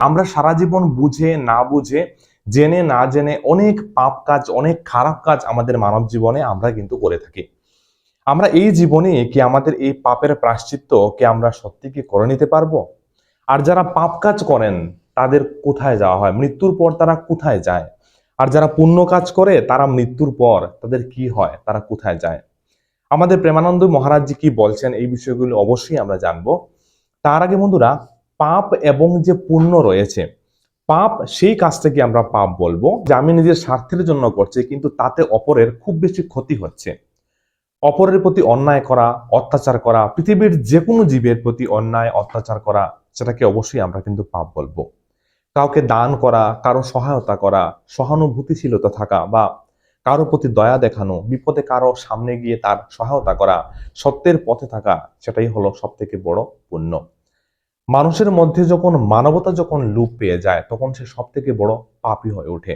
আমরা সারা জীবন বুঝে, না বুঝে, জেনে, না জেনে অনেক পাপ কাজ, অনেক খারাপ কাজ আমাদের মানব জীবনে আমরা কিন্তু করে থাকি। আমরা এই জীবনে কি আমাদের এই পাপের প্রাশ্চিত্য কে আমরা সত্যি কি করে নিতে পারব? আর যারা পাপ কাজ করেন, তাদের কোথায় যাওয়া হয়? মৃত্যুর পর তারা কোথায় যায়? আর যারা পুণ্য কাজ করে, তারা মৃত্যুর পর তাদের কি হয়? তারা কোথায় যায়? আমাদের প্রেমানন্দ মহারাজজি কি বলছেন? এই বিষয়গুলো অবশ্যই আমরা জানব। তার আগে বন্ধুরা পাপ এবং যে পুণ্য রয়েছে, পাপ সেই কাজটাকে আমরা পাপ বলব, যে আমি নিজের স্বার্থের জন্য করছি, কিন্তু তাতে অপরের খুব বেশি ক্ষতি হচ্ছে। অপরের প্রতি অন্যায় করা, অত্যাচার করা, পৃথিবীর যে কোনো জীবের প্রতি অন্যায়, অত্যাচার করা, সেটাকে অবশ্যই আমরা কিন্তু পাপ বলব। কাউকে দান করা, কারও সহায়তা করা, সহানুভূতিশীলতা থাকা বা কারও প্রতি দয়া দেখানো, বিপদে কারও সামনে গিয়ে তার সহায়তা করা, সত্যের পথে থাকা, সেটাই হলো সব থেকে বড় পুণ্য। মানুষের মধ্যে যখন মানবতা যখন লুপ পেয়ে যায় তখন সে সব থেকে বড় পাপই হয়ে ওঠে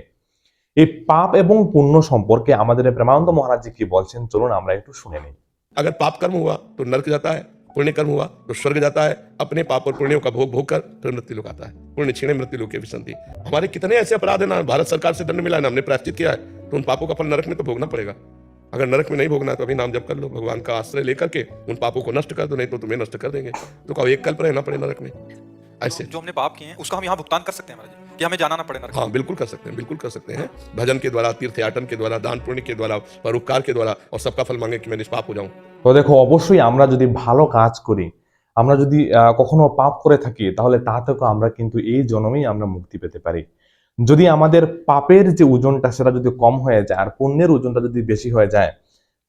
এই পাপ এবং পুণ্য সম্পর্কে আমাদের প্রেমানন্দ মহারাজ কি বলছেন চলুন আমরা একটু শুনে নিই अगर पाप कर्म हुआ तो नरक जाता है पुण्य कर्म हुआ तो स्वर्ग जाता है अपने पाप और पुण्यों का भोग भोग कर फिर मृत्यु लोक आता है पुण्य छीणे मृत्यु लोक की विसंति हमारे कितने ऐसे अपराध है ना भारत सरकार से दंड मिला है ना हमने प्रायश्चित किया है तो उन पापों का फल नरक में तो भोगना पड़ेगा अगर नरक में नहीं भोगना है तो अभी नाम जप कर लो भगवान का आश्रय लेकर के उन पापों को नष्ट कर दो नहीं तो तुम्हें नष्ट कर देंगे तो कहो एक कल्प रहना पड़े नरक में ऐसे जो हमने पाप किए हैं उसका हम यहाँ भुगतान कर सकते हैं महाराज जी कि हमें जाना ना पड़े नरक हाँ बिल्कुल कर सकते हैं बिल्कुल कर सकते हैं भजन के द्वारा तीर्थयाटन के द्वारा दान पुण्य के द्वारा परोपकार के द्वारा और सबका फल मांगे कि मैं निष्पाप हो जाऊं তো দেখো অবশ্যই আমরা যদি ভালো কাজ করি আমরা যদি আহ, কখনো পাপ করে থাকি তাহলে তা থেকেও আমরা কিন্তু এই জন্মেই আমরা মুক্তি পেতে পারি যদি আমাদের পাপের যে ওজনটা সেটা যদি কম হয়ে যায় আর পণ্যের ওজনটা যদি বেশি হয়ে যায়,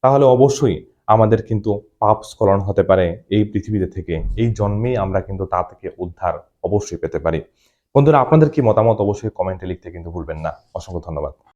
তাহলে অবশ্যই আমাদের কিন্তু পাপ স্খলন হতে পারে এই পৃথিবীতে থেকে। এই জন্মেই আমরা কিন্তু তা থেকে উদ্ধার অবশ্যই পেতে পারি। বন্ধুরা, আপনাদের কি মতামত অবশ্যই কমেন্টে লিখতে কিন্তু ভুলবেন না। অসংখ্য ধন্যবাদ।